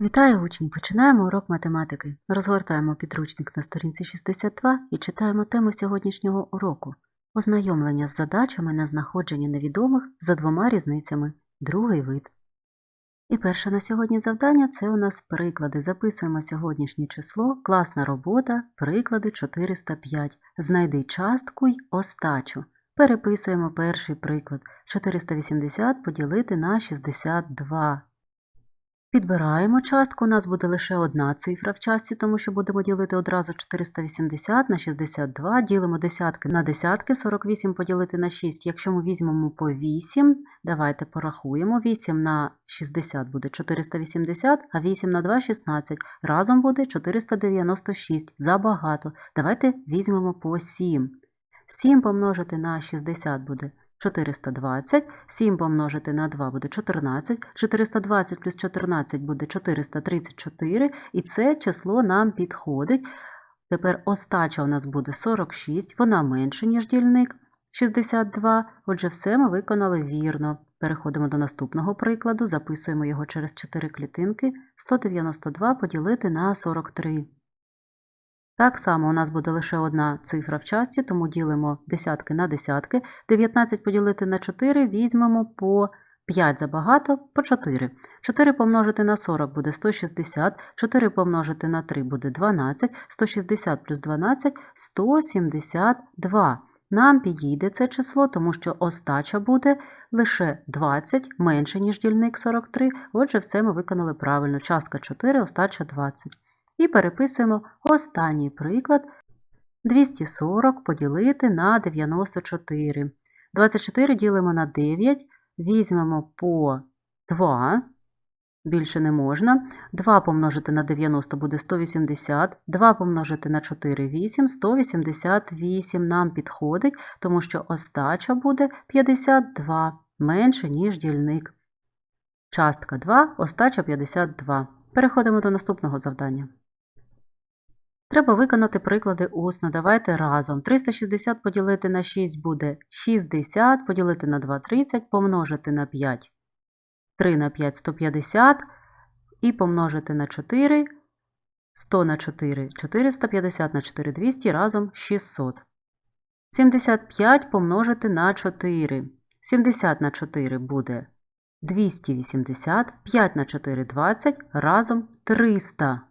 Вітаю учні! Починаємо урок математики. Розгортаємо підручник на сторінці 62 і читаємо тему сьогоднішнього уроку ознайомлення з задачами на знаходження невідомих за двома різницями, другий вид. І перше на сьогодні завдання це у нас приклади. Записуємо сьогоднішнє число, класна робота, приклади 405. Знайди частку й остачу. Переписуємо перший приклад. 480 поділити на 62. Підбираємо частку, у нас буде лише одна цифра в частці, тому що будемо ділити одразу 480 на 62, ділимо десятки на десятки, 48 поділити на 6. Якщо ми візьмемо по 8, давайте порахуємо, 8 на 60 буде 480, а 8 на 2 – 16. Разом буде 496, забагато. Давайте візьмемо по 7. 7 помножити на 60 буде 420, 7 помножити на 2 буде 14, 420 плюс 14 буде 434, і це число нам підходить. Тепер остача у нас буде 46, вона менше, ніж дільник 62, отже, все ми виконали вірно. Переходимо до наступного прикладу, записуємо його через 4 клітинки, 192 поділити на 43. Так само у нас буде лише одна цифра в часті, тому ділимо десятки на десятки. 19 поділити на 4 візьмемо по 5 забагато, по 4. 4 помножити на 40 буде 160, 4 помножити на 3 буде 12, 160 плюс 12 – 172. Нам підійде це число, тому що остача буде лише 20, менше, ніж дільник 43, отже, все ми виконали правильно. Частка 4, остача 20. І переписуємо останній приклад 240 поділити на 94. 24 ділимо на 9, візьмемо по 2, більше не можна. 2 помножити на 90 буде 180, 2 помножити на 4 – 8, 188 нам підходить, тому що остача буде 52, менше, ніж дільник. Частка 2, остача 52. Переходимо до наступного завдання. Треба виконати приклади усно. Давайте разом. 360 поділити на 6 буде 60, поділити на 2 – 30, помножити на 5 – 3 на 5 – 150, і помножити на 4 – 100 на 4 – 450 на 4 – 200, разом 600. 75 помножити на 4. 70 на 4 буде 280, 5 на 4 – 20, разом 300.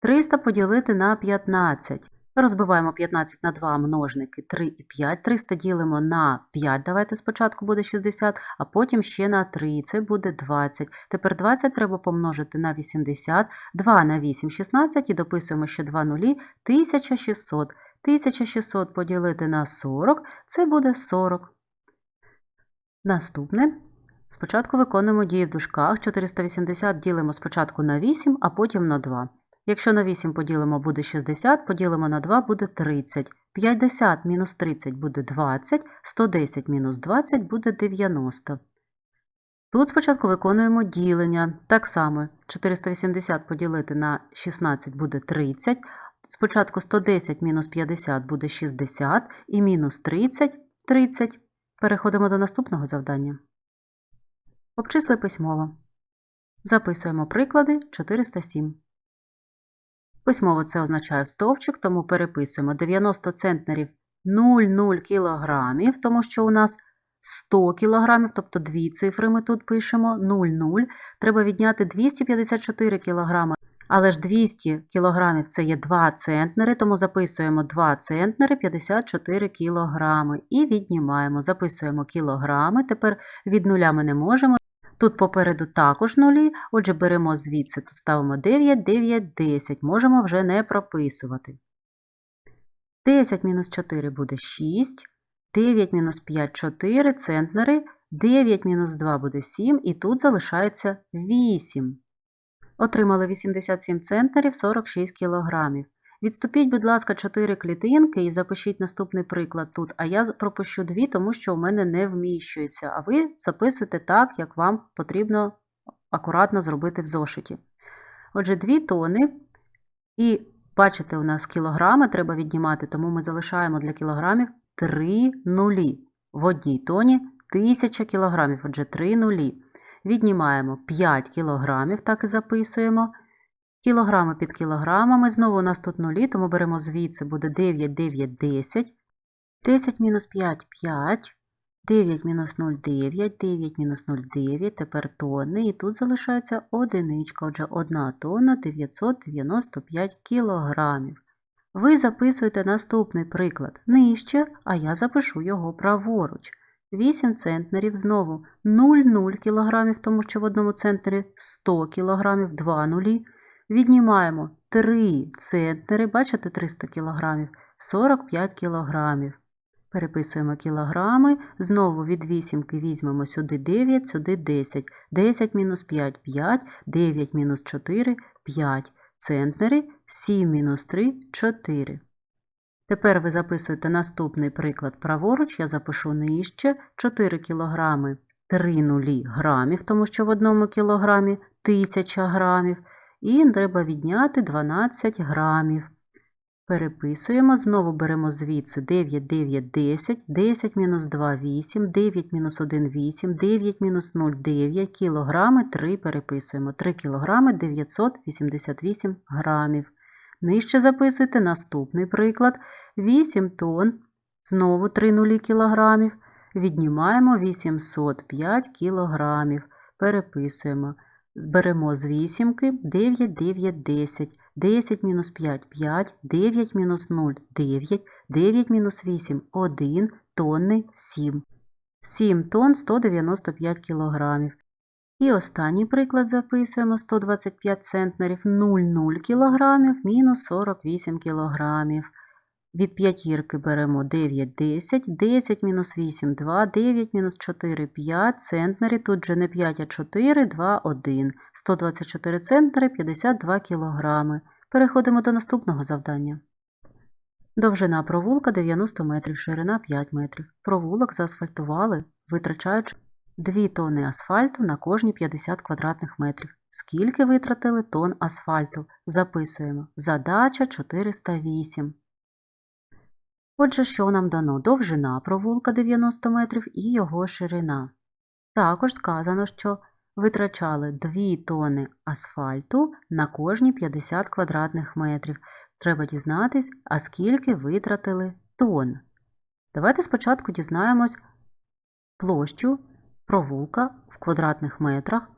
300 поділити на 15. Розбиваємо 15 на 2 множники 3 і 5. 300 ділимо на 5. Давайте спочатку буде 60, а потім ще на 3. Це буде 20. Тепер 20 треба помножити на 80. 2 на 8 – 16 і дописуємо ще 2 нулі – 1600. 1600 поділити на 40 – це буде 40. Наступне. Спочатку виконуємо дії в дужках. 480 ділимо спочатку на 8, а потім на 2. Якщо на 8 поділимо буде 60, поділимо на 2 буде 30. 50 мінус 30 буде 20, 110 мінус 20 буде 90. Тут спочатку виконуємо ділення. Так само 480 поділити на 16 буде 30. Спочатку 110 мінус 50 буде 60 і мінус 30 30. Переходимо до наступного завдання. Обчисли письмово. Записуємо приклади 407. Письмово це означає стовпчик, тому переписуємо 90 центнерів 0,0 кілограмів, тому що у нас 100 кілограмів, тобто дві цифри ми тут пишемо 0,0. Треба відняти 254 кілограми. Але ж 200 кілограмів це є 2 центнери, тому записуємо 2 центнери 54 кілограми. І віднімаємо, записуємо кілограми. Тепер від нуля ми не можемо. Тут попереду також нулі, отже, беремо звідси, тут ставимо 9, 9, 10. Можемо вже не прописувати. 10 мінус 4 буде 6, 9 мінус 5 – 4 центнери, 9 мінус 2 буде 7, і тут залишається 8. Отримали 87 центнерів 46 кілограмів. Відступіть, будь ласка, 4 клітинки і запишіть наступний приклад тут, а я пропущу 2, тому що у мене не вміщується. А ви записуйте так, як вам потрібно акуратно зробити в зошиті. Отже, 2 тони. І бачите, у нас кілограми треба віднімати, тому ми залишаємо для кілограмів 3 нулі. В одній тоні 1000 кілограмів, отже, 3 нулі. Віднімаємо 5 кілограмів, так і записуємо. Кілограми під кілограмами. Знову у нас тут нулі, тому беремо звідси буде 9, 9, 10. 10 мінус 5 – 5. 9 мінус 0 – 9. 9 мінус 0 – 9. Тепер тонни. І тут залишається одиничка. Отже, 1 тонна 995 кілограмів. Ви записуєте наступний приклад нижче, а я запишу його праворуч. 8 центнерів знову 0,0 кг, тому що в одному центнері 100 кг, 2 нулі. Віднімаємо 3 центнери, бачите, 300 кг, 45 кг. Переписуємо кілограми, знову від вісімки візьмемо сюди 9, сюди 10. 10 мінус 5 – 5, 9 мінус 4 – 5. Центнери 7 мінус 3 – 4. Тепер ви записуєте наступний приклад праворуч, я запишу нижче 4 кілограми 3 нулі грамів, тому що в одному кілограмі 1000 грамів. І треба відняти 12 грамів. Переписуємо, знову беремо звідси 9, 9, 10, 10 мінус 2 – 8, 9 мінус 1 – 8, 9 мінус 0 – 9, кілограми 3 переписуємо. 3 кілограми 988 грамів. Нижче записуйте наступний приклад. 8 тонн, знову 3 нулі кілограмів. Віднімаємо 805 кілограмів. Переписуємо. Зберемо з вісімки 9, 9, 10. 10 мінус 5 – 5, 9 мінус 0 – 9, 9 мінус 8 – 1, тонни 7. 7 тонн 195 кілограмів. І останній приклад записуємо 125 центнерів 0,0 кілограмів мінус 48 кілограмів. Від п'ятірки беремо 9, 10, 10 мінус 8 – 2, 9 мінус 4 – 5 центнері, тут же не 5, а 4, 2, 1. 124 центнери, 52 кілограми. Переходимо до наступного завдання. Довжина провулка 90 метрів, ширина 5 метрів. Провулок заасфальтували, витрачаючи 2 тонни асфальту на кожні 50 квадратних метрів. Скільки витратили тонн асфальту? Записуємо. Задача 408. Отже, що нам дано? Довжина провулка 90 метрів і його ширина. Також сказано, що витрачали 2 тонни асфальту на кожні 50 квадратних метрів. Треба дізнатись, а скільки витратили тонн. Давайте спочатку дізнаємось площу провулка в квадратних метрах.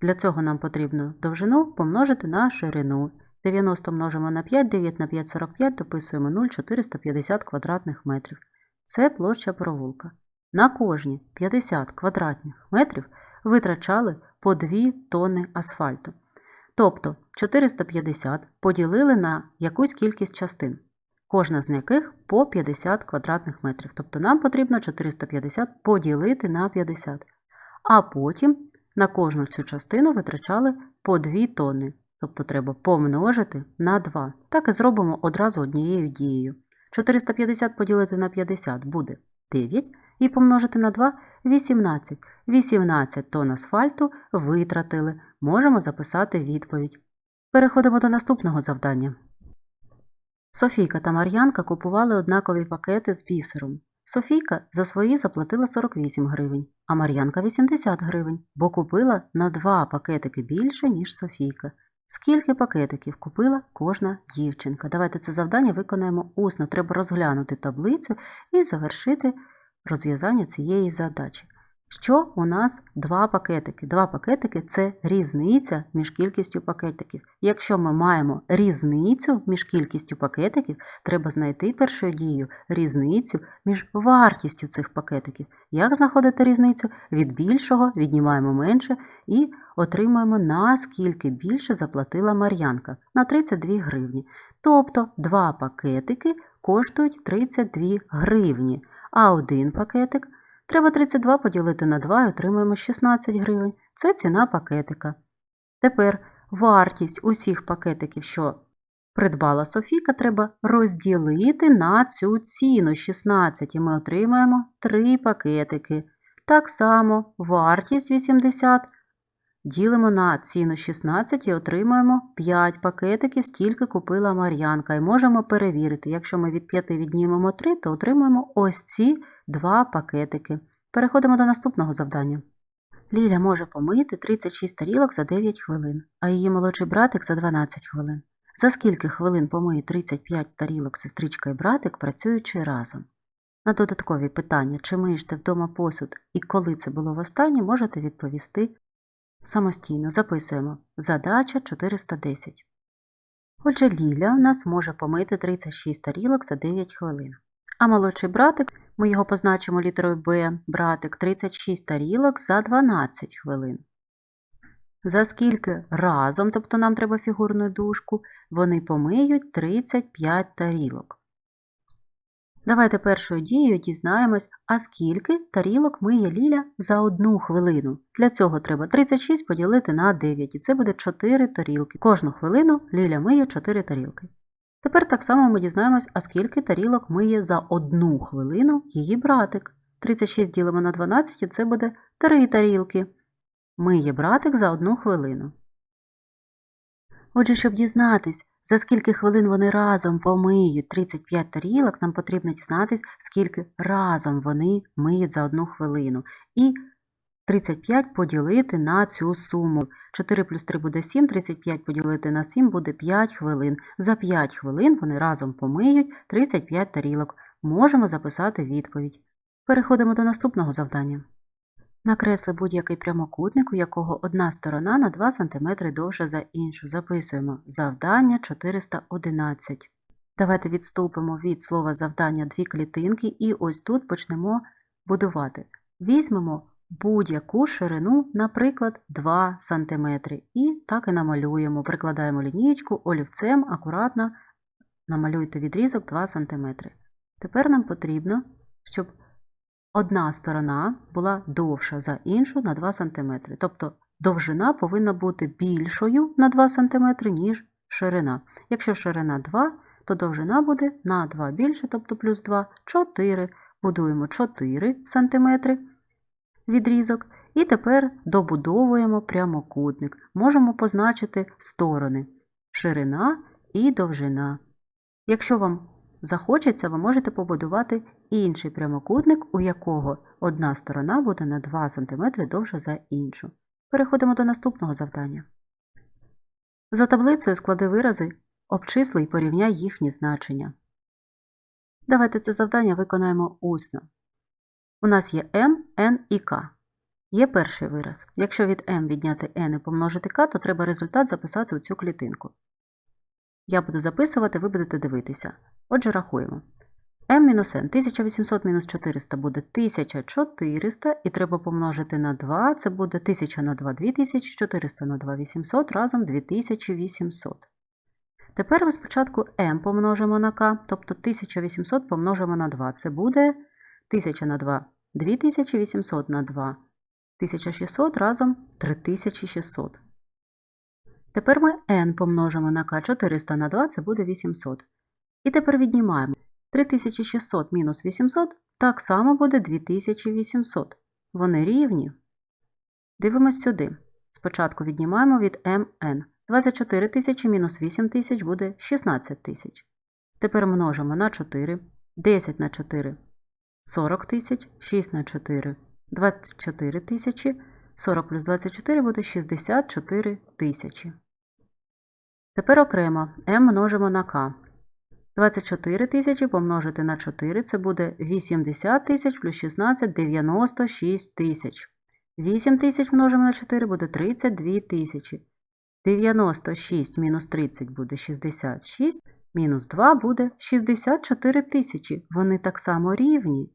Для цього нам потрібно довжину помножити на ширину. 90 множимо на 5, 9 на 5 – 45, дописуємо 0,450 квадратних метрів. Це площа провулка. На кожні 50 квадратних метрів витрачали по 2 тонни асфальту. Тобто 450 поділили на якусь кількість частин, кожна з яких по 50 квадратних метрів. Тобто нам потрібно 450 поділити на 50. А потім на кожну цю частину витрачали по 2 тонни. Тобто треба помножити на 2. Так і зробимо одразу однією дією. 450 поділити на 50 буде 9 і помножити на 2 18. 18 тонн асфальту витратили. Можемо записати відповідь. Переходимо до наступного завдання. Софійка та Мар'янка купували однакові пакети з бісером. Софійка за свої заплатила 48 гривень, а Мар'янка 80 гривень, бо купила на 2 пакетики більше, ніж Софійка. Скільки пакетиків купила кожна дівчинка? Давайте це завдання виконаємо усно. Треба розглянути таблицю і завершити розв'язання цієї задачі. Що у нас два пакетики? Два пакетики це різниця між кількістю пакетиків. Якщо ми маємо різницю між кількістю пакетиків, треба знайти першою дією різницю між вартістю цих пакетиків. Як знаходити різницю? Від більшого віднімаємо менше і отримуємо наскільки більше заплатила Мар'янка на 32 гривні. Тобто два пакетики коштують 32 гривні, а один пакетик. Треба 32 поділити на 2 і отримаємо 16 гривень. Це ціна пакетика. Тепер вартість усіх пакетиків, що придбала Софіка, треба розділити на цю ціну 16 і ми отримаємо 3 пакетики. Так само вартість 80 ділимо на ціну 16 і отримаємо 5 пакетиків, стільки купила Мар'янка. І можемо перевірити, якщо ми від 5 віднімемо 3, то отримаємо ось ці два пакетики. Переходимо до наступного завдання. Ліля може помити 36 тарілок за 9 хвилин, а її молодший братик за 12 хвилин. За скільки хвилин помиє 35 тарілок сестричка і братик, працюючи разом? На додаткові питання, чи миєш ти вдома посуд і коли це було востаннє, можете відповісти самостійно. Записуємо. Задача 410. Отже, Ліля у нас може помити 36 тарілок за 9 хвилин. А молодший братик, ми його позначимо літерою Б, братик 36 тарілок за 12 хвилин. За скільки разом, тобто нам треба фігурну дужку, вони помиють 35 тарілок. Давайте першою дією дізнаємось, а скільки тарілок миє Ліля за одну хвилину. Для цього треба 36 поділити на 9, і це буде 4 тарілки. Кожну хвилину Ліля миє 4 тарілки. Тепер так само ми дізнаємось, а скільки тарілок миє за одну хвилину її братик. 36 ділимо на 12, і це буде 3 тарілки. Миє братик за одну хвилину. Отже, щоб дізнатись, за скільки хвилин вони разом помиють 35 тарілок, нам потрібно дізнатись, скільки разом вони миють за одну хвилину. І 35 поділити на цю суму. 4 плюс 3 буде 7, 35 поділити на 7 буде 5 хвилин. За 5 хвилин вони разом помиють 35 тарілок. Можемо записати відповідь. Переходимо до наступного завдання. Накресли будь-який прямокутник, у якого одна сторона на 2 см довша за іншу. Записуємо завдання 411. Давайте відступимо від слова завдання дві клітинки і ось тут почнемо будувати. Візьмемо будь-яку ширину, наприклад, 2 см. І так і намалюємо. Прикладаємо лінієчку олівцем, акуратно намалюйте відрізок 2 см. Тепер нам потрібно, щоб одна сторона була довша за іншу на 2 см. Тобто довжина повинна бути більшою на 2 см, ніж ширина. Якщо ширина 2, то довжина буде на 2 більше, тобто плюс 2, 4. Будуємо 4 см відрізок. І тепер добудовуємо прямокутник. Можемо позначити сторони ширина і довжина. Якщо вам захочеться, ви можете побудувати інший прямокутник, у якого одна сторона буде на 2 см довша за іншу. Переходимо до наступного завдання. За таблицею склади вирази, обчисли і порівняй їхні значення. Давайте це завдання виконаємо усно. У нас є m, n і k. Є перший вираз. Якщо від m відняти n і помножити k, то треба результат записати у цю клітинку. Я буду записувати, ви будете дивитися. Отже, рахуємо. M мінус n. 1800 мінус 400 буде 1400, і треба помножити на 2, це буде 1000 на 2 2000, 400 на 2 800, разом 2800. Тепер ми спочатку m помножимо на k, тобто 1800 помножимо на 2. Це буде 1000 на 2 2800 на 2 1600 разом 3600. Тепер ми n помножимо на k 400 на 2, це буде 800. І тепер віднімаємо 3600 мінус 800 так само буде 2800. Вони рівні. Дивимось сюди. Спочатку віднімаємо від mn. 24 тисячі мінус 8 тисяч буде 16 тисяч. Тепер множимо на 4, 10 на 4 40 тисяч, 6 на 4 24 тисячі, 40 плюс 24 буде 64 тисячі. Тепер окремо m множимо на k. 24 тисячі помножити на 4 це буде 80 тисяч плюс 16 96 тисяч. 8 тисяч множимо на 4 буде 32 тисячі. 96 мінус 30 буде 66, мінус 2 буде 64 тисячі. Вони так само рівні.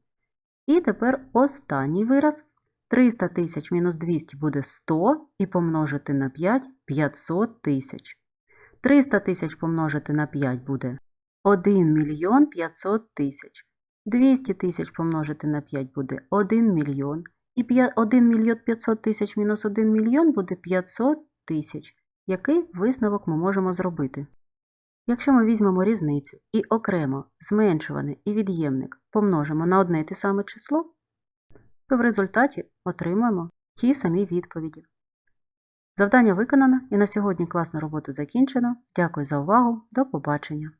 І тепер останній вираз. 300 тисяч мінус 200 буде 100 і помножити на 5 500 тисяч. 300 тисяч помножити на 5 буде 1 мільйон 500 тисяч. 200 тисяч помножити на 5 буде 1 мільйон. І 1 мільйон 500 тисяч мінус 1 мільйон буде 500 тисяч. Який висновок ми можемо зробити? Якщо ми візьмемо різницю і окремо зменшуваний і від'ємник помножимо на одне те саме число, то в результаті отримаємо ті самі відповіді. Завдання виконано і на сьогодні класну роботу закінчено. Дякую за увагу. До побачення!